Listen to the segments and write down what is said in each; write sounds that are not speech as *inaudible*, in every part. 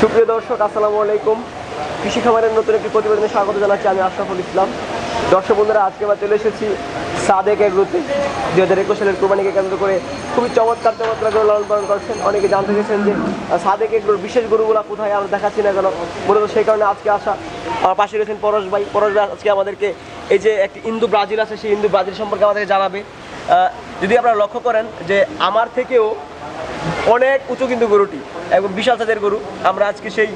সুপ্রিয় দর্শক, আসসালামু আলাইকুম। কৃষি খামারের নতুন একটি প্রতিবেদনে স্বাগত জানাচ্ছি আমি আশরাফুল ইসলাম। দর্শক বন্ধুরা, আজকে আমরা চলে এসেছি সাদেক এগ্রোতে। দুই হাজার একুশ সালের কোরবানিকে কেন্দ্র করে খুবই চমৎকার চমৎকার গরু লালন পালন করছেন। অনেকে জানতে চেয়েছেন যে সাদেক এগ্রোর বিশেষ গরুগুলা কোথায় আমরা দেখাচ্ছি না কেন? মূলত সেই কারণে আজকে আসা, আমার পাশে রয়েছেন পরশ ভাই। পরশ ভাই আজকে আমাদেরকে এই যে একটি ইন্দু ব্রাজিল আছে, সেই ইন্দু ব্রাজিল সম্পর্কে আমাদেরকে জানাবে। যদি আপনারা লক্ষ্য করেন যে, আমার থেকেও অনেক উঁচু কিন্তু গরুটি, এবং বিশাল সাদের গরু। আমরা আজকে সেই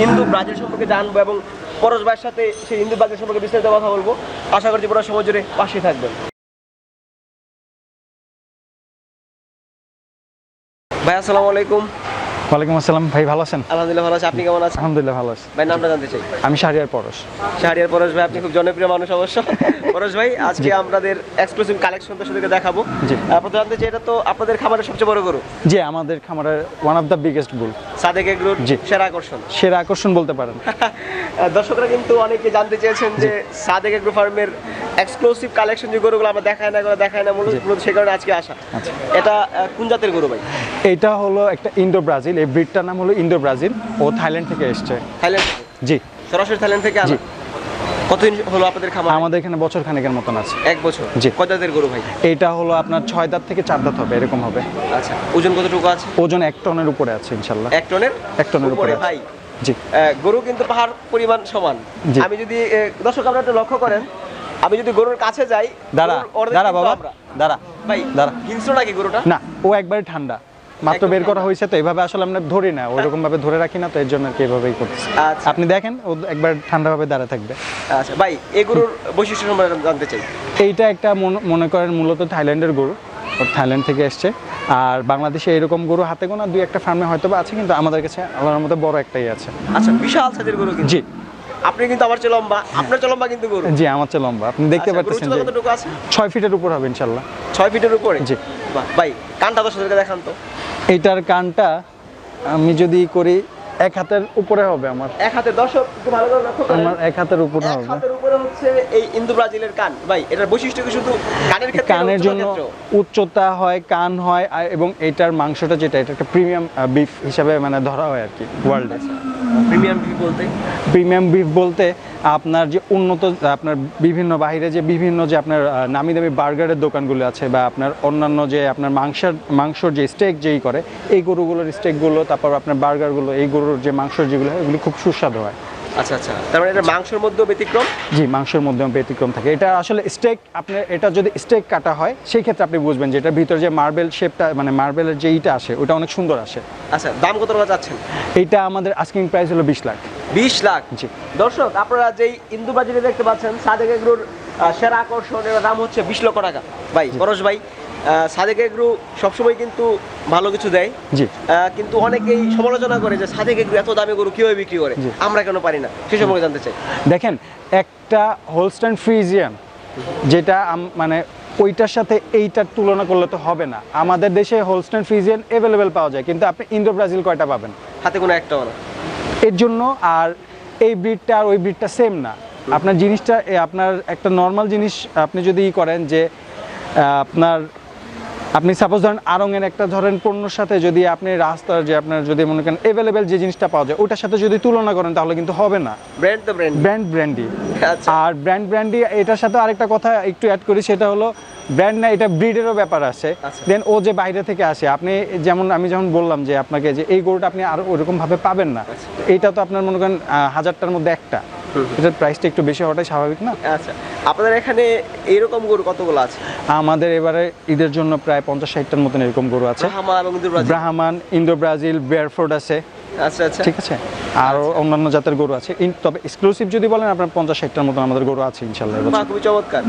হিন্দু ব্রাজিল সম্পর্কে জানব এবং পরশ ভাইয়ের সাথে সেই হিন্দু ব্রাজিল সম্পর্কে বিস্তারিত কথা বলব। আশা করছি পুরো সময় জুড়ে পাশে থাকবেন। ভাই, আসসালামু আলাইকুম। ওয়ালাইকুম আসসালাম। ভাই ভালো আছেন? আলহামদুলিল্লাহ ভালো আছি। আপনি কেমন আছেন? আলহামদুলিল্লাহ ভালো আছি। ভাই নামটা জানতে চাই। আমি শাহরিয়ার পরশ। শাহরিয়ার পরশ ভাই আপনি খুব জনপ্রিয় মানুষ অবশ্য। *laughs* পরশ ভাই আজকে আপনাদের এক্সক্লুসিভ কালেকশন তো শুধুকে দেখাবো। জি। আহ, জানতে চাই এটা তো আপনাদের খাবারের সবচেয়ে বড় গরু। জি আমাদের খামারের one of the biggest bull Sadeq এগ্রোর জি। সেরা আকর্ষণ। সেরা আকর্ষণ বলতে পারেন। *laughs* দর্শকরা কিন্তু অনেকে জানতে চেয়েছেন যে সাদেক এগ্রো ফার্মের এক্সক্লুসিভ কালেকশন যে গরুগুলো আমরা দেখাই না করে দেখাই না মূলত মূলত সে কারণে আজকে আসা। আচ্ছা। এটা কোন জাতের গরু ভাই? এইটা হলো একটা ইন্দো ব্রাজিল এই ব্রিডটার নাম হলো ইন্দো ব্রাজিল ও থাইল্যান্ড থেকে এসছে। থাইল্যান্ড? জি। সরাসরি থাইল্যান্ড থেকে জি। কতদিন হলো আপনাদের খামার? আমাদের এখানে বছর খানেকের মতন আছে। এক বছর? জি। কত জাতের গরু ভাই? এইটা হলো আপনার ছয় দাঁত থেকে চার দাঁত হবে এরকম হবে। আচ্ছা ওজন কতটুকু আছে? ওজন এক টনের উপরে আছে ইনশাল্লাহ। এক টনের? এক টনের উপরে ভাই। জি। গরু কিন্তু পাহাড় পরিমাণ সমান। আমি যদি দর্শক আপনারা একটু লক্ষ্য করেন আমি যদি গরুর কাছে যাই দাঁড়া দাঁড়া বাবা দাঁড়া ভাই দাঁড়া। হিংস্র নাকি গরুটা? না ও একবারে ঠান্ডা। মাত্র বের করা হয়েছে তো এইভাবে আসলে আমরা ধরি না ওইরকম ভাবে ধরে রাখি না তো এর জন্য আর কি এভাবেই করতেছি। আচ্ছা। আপনি দেখেন ও একবার ঠান্ডাভাবে দাঁড়া থাকবে। আচ্ছা ভাই এই গরুর বৈশিষ্ট্য সম্পর্কে জানতে চাই। এইটা একটা মনে করেন মূলত থাইল্যান্ডের গরু থাইল্যান্ড থেকে এসছে। আর বাংলাদেশে এরকম গরু হাতে গোনা দুই একটা ফার্মে হয়তো বা আছে কিন্তু আমাদের কাছে আল্লাহর মধ্যে বড় একটাই আছে। আচ্ছা বিশাল সাইজের গরু জি। আপনি কিন্তু আমার চেয়ে লম্বা আপনার চেয়ে লম্বা কিন্তু গরু। জি আমার চেয়ে লম্বা। আপনি দেখতে আচ্ছা, পাচ্ছেন যে কতটুকু আছে? ছয় ফিটের উপর হবে ইনশাল্লাহ। ছয় ফিটের উপরে? জি। ভাই কানটা দর্শকদেরকে দেখান তো। এইটার কানটা আমি যদি করি এক হাতের উপরে হবে আমার। এক হাতে দর্শক একটু ভালো করে লক্ষ্য করেন। আমার এক হাতের উপরে হবে। এক হাতের উপরে হচ্ছে এই ইন্দু ব্রাজিলের কান। ভাই এটার বৈশিষ্ট্য কি শুধু কানের ক্ষেত্রে কানের জন্য উচ্চতা হয় কান হয় এবং এটার মাংসটা যেটা এটা একটা প্রিমিয়াম বিফ হিসাবে মানে ধরা হয় আর কি ওয়ার্ল্ডে প্রিমিয়াম বিফ বলতে? প্রিমিয়াম বিফ বলতে আপনার যে উন্নত, আপনার বিভিন্ন বাইরে যে বিভিন্ন যে আপনার নামি দামি বার্গারের দোকানগুলো আছে বা আপনার অন্যান্য যে আপনার মাংসের, মাংসর যে স্টেক যেই করে, এই গরুগুলোর স্টেকগুলো তারপর আপনার বার্গারগুলো এই গরুর যে মাংস যেগুলো হয়, এগুলি খুব সুস্বাদু হয়। আচ্ছা আচ্ছা। তার মানে এটা মাংসের মধ্যেও ব্যতিক্রম? জি মাংসের মধ্যে ব্যতিক্রম থাকে। এটা আসলে স্টেক আপনার এটা যদি স্টেক কাটা হয় সেই ক্ষেত্রে আপনি বুঝবেন যে এটার ভিতরে যে মার্বেল শেপটা মানে মার্বেলের যে ইটা আসে ওটা অনেক সুন্দর আসে। আচ্ছা দাম কত টাকা চাচ্ছেন? এইটা আমাদের আস্কিং প্রাইস হলো বিশ লাখ। বিশ লাখ? জি। দর্শক আপনারা যেই ইন্দু বাজারে দেখতে পাচ্ছেন সাদেক এগ্রুর সেরা আকর্ষণ এর দাম হচ্ছে বিশ লক্ষ টাকা। ভাই পরশ ভাই সাদেক এগ্রু সবসময় কিন্তু ভালো কিছু দেয়। জি। কিন্তু অনেকেই সমালোচনা করে যে সাদেক এগ্রু এত দামে গরু কীভাবে বিক্রি করে। আমরা কেন পারি না? সে সম্পর্কে জানতে চাই। দেখেন একটা হোলস্টাইন ফ্রিজিয়ান যেটা মানে ওইটার সাথে এইটার তুলনা করলে তো হবে না। আমাদের দেশে হোলস্টাইন ফ্রিজিয়ান অ্যাভেলেবেল পাওয়া যায় কিন্তু আপনি ইন্দো ব্রাজিল কয়টা পাবেন? হাতে কোনো একটা না। এর জন্য আর এই ব্রিডটা আর ওই ব্রিডটা সেম না। আপনার জিনিসটা আপনার একটা নর্মাল জিনিস আপনি যদি ই করেন যে আপনার আপনি সাপোজ ধরেন আরঙের একটা ধরেন পণ্যর সাথে যদি আপনি রাস্তার যে আপনার যদি মনে করেন অ্যাভেলেবেল যে জিনিসটা পাওয়া যায় ওটার সাথে যদি তুলনা করেন তাহলে কিন্তু হবে না। ব্র্যান্ড তো ব্র্যান্ড ব্র্যান্ড ব্র্যান্ডি আচ্ছা। আর ব্র্যান্ড ব্র্যান্ডি এটার সাথে আরেকটা কথা একটু অ্যাড করি সেটা হলো ব্র্যান্ড না এটা ব্রিডেরও ব্যাপার আছে। আচ্ছা। দেন ও যে বাইরে থেকে আসে আপনি যেমন আমি যেমন বললাম যে আপনাকে যে এই গরুটা আপনি আর ওরকম ভাবে পাবেন না। আচ্ছা। এইটা তো আপনার মনে করেন হাজারটার মধ্যে একটা। এটার প্রাইসটা একটু বেশি হওয়াটাই স্বাভাবিক না? আচ্ছা। আপনাদের এখানে এইরকম গরু কতগুলো আছে? আমাদের এবারে ঈদের জন্য প্রায় পঞ্চাশ ষাটটার মতন এরকম গরু আছে। ব্রাহ্মান ইন্দো ব্রাজিল বেয়ারফোর্ড আছে। আচ্ছা আচ্ছা। ঠিক আছে? আর অন্যান্য জাতের গরু আছে। তবে এক্সক্লুসিভ যদি বলেন আপনার পঞ্চাশ ষাটটার মতন আমাদের গরু আছে ইনশাল্লাহ খুবই চমৎকার।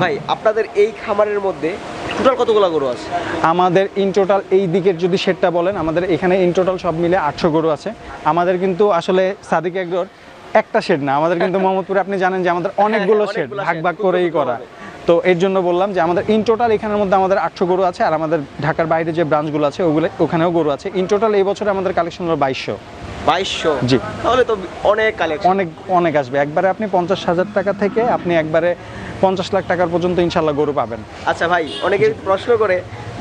ভাই আপনাদের এই খামারের মধ্যে টোটাল কতগুলো গরু আছে? আমাদের ইন টোটাল এই দিকের যদি শেডটা বলেন আমাদের এখানে ইন টোটাল সব মিলে আটশো গরু আছে। আমাদের কিন্তু আসলে সাদিক এগ্রোর একটা শেড না। আমাদের কিন্তু *laughs* মোহাম্মদপুরে আপনি জানেন যে আমাদের অনেকগুলো হ্যাঁ, শেড ভাগ ভাগ করেই করা। তো এর জন্য বললাম যে আমাদের ইন টোটাল এখানের মধ্যে আমাদের আটশো গরু আছে আর আমাদের ঢাকার বাইরে যে ব্রাঞ্চগুলো আছে ওগুলো ওখানেও গরু আছে। ইন টোটাল এই বছরে আমাদের কালেকশন হলো বাইশশো। বাইশশো? জি। তাহলে তো অনেক কালেকশন অনেক অনেক আসবে। একবারে আপনি পঞ্চাশ হাজার টাকা থেকে আপনি একবারে পঞ্চাশ লাখ টাকার পর্যন্ত ইনশাল্লাহ গরু পাবেন। আচ্ছা ভাই অনেকে প্রশ্ন করে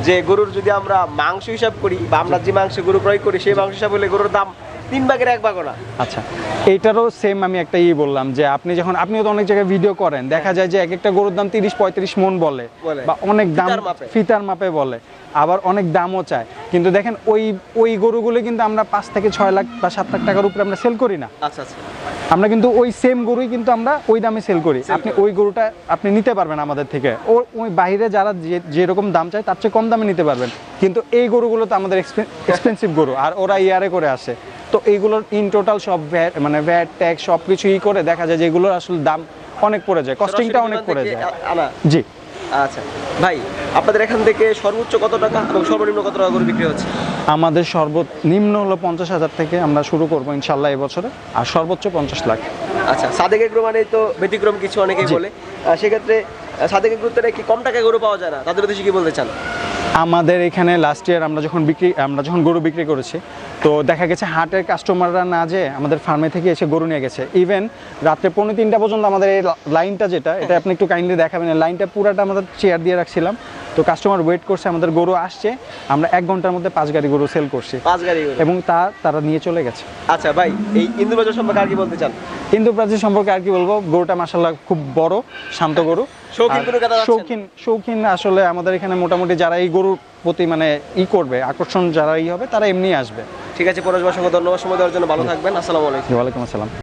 যে গরুর যদি আমরা মাংস হিসাব করি বা আমরা যে মাংস গরু ক্রয় করি সেই মাংস হিসাব হলে গরুর দাম তিন ভাগের এক ভাগও না। আচ্ছা এইটারও সেম আমি একটা ই বললাম যে আপনি যখন আপনিও তো অনেক জায়গায় ভিডিও করেন দেখা যায় যে এক একটা গরুর দাম তিরিশ পঁয়ত্রিশ মন বলে। বা অনেক দাম ফিতার মাপে। বলে আবার অনেক দামও চায়। কিন্তু দেখেন ওই ওই গরুগুলো কিন্তু আমরা পাঁচ থেকে ছয় লাখ বা সাত লাখ টাকার উপরে আমরা সেল করি না। আচ্ছা আচ্ছা। আমরা কিন্তু ওই সেম গরুই কিন্তু আমরা ওই দামে সেল করি। আপনি ওই গরুটা আপনি নিতে পারবেন আমাদের থেকে। ও ওই বাইরে যারা যে যেরকম দাম চায় তার চেয়ে কম দামে নিতে পারবেন। কিন্তু এই গরুগুলো তো আমাদের এক্সপেন্সিভ গরু আর ওরা ইয়ারে করে আসে। তো এইগুলোর ইন টোটাল সব ভ্যাট মানে ভ্যাট ট্যাক্স সব কিছু ই করে দেখা যায় যে এগুলোর আসলে দাম অনেক পড়ে যায় কস্টিংটা অনেক পড়ে যায়। জি। আচ্ছা। ভাই আপনাদের এখান থেকে সর্বোচ্চ কত টাকা এবং সর্বনিম্ন কত টাকা করে বিক্রি হচ্ছে? আমাদের সর্বনিম্ন হলো পঞ্চাশ হাজার থেকে আমরা শুরু করব ইনশাল্লাহ এবছরে আর সর্বোচ্চ পঞ্চাশ লাখ। আচ্ছা সাদেক এগ্রো মানে তো ব্যতিক্রম কিছু অনেকেই। বলে। সেক্ষেত্রে সাদেক এগ্রোতে কি কম টাকায় গরু পাওয়া যায় না? তাদের উদ্দেশ্যে কি বলতে চান? আমাদের এখানে লাস্ট ইয়ার আমরা যখন বিক্রি, আমরা যখন গরু বিক্রি করেছি, তো দেখা গেছে হাটের কাস্টমাররা না যে আমাদের ফার্মে থেকে এসে গরু নিয়ে গেছে। ইভেন রাত্রে পৌনে তিনটা পর্যন্ত আমাদের এই লাইনটা যেটা, এটা আপনি একটু কাইন্ডলি দেখাবেন লাইনটা পুরাটা আমাদের চেয়ার দিয়ে রাখছিলাম। তো কাস্টমার ওয়েট করছে আমাদের গরু আসছে আমরা এক ঘণ্টার মধ্যে পাঁচ গাড়ি গরু সেল করছি। পাঁচ গাড়ি এবং তা তারা নিয়ে চলে গেছে। আচ্ছা ভাই এই ইন্দুবাজার সম্পর্কে আর কি বলতে চান? হিন্দু প্রাচীর সম্পর্কে আর কি বলব? গরুটা মাসাল্লাহ খুব বড় শান্ত গরু? শৌখিন শৌখিন আসলে আমাদের এখানে মোটামুটি যারা এই গরুর প্রতি মানে ই করবে আকর্ষণ যারা ই হবে তারা এমনি আসবে। ঠিক আছে পরশ অসংখ্য ধন্যবাদ সময় দেওয়ার জন্য ভালো থাকবেন। আসসালামু আলাইকুম। ওয়ালাইকুম আসসালাম।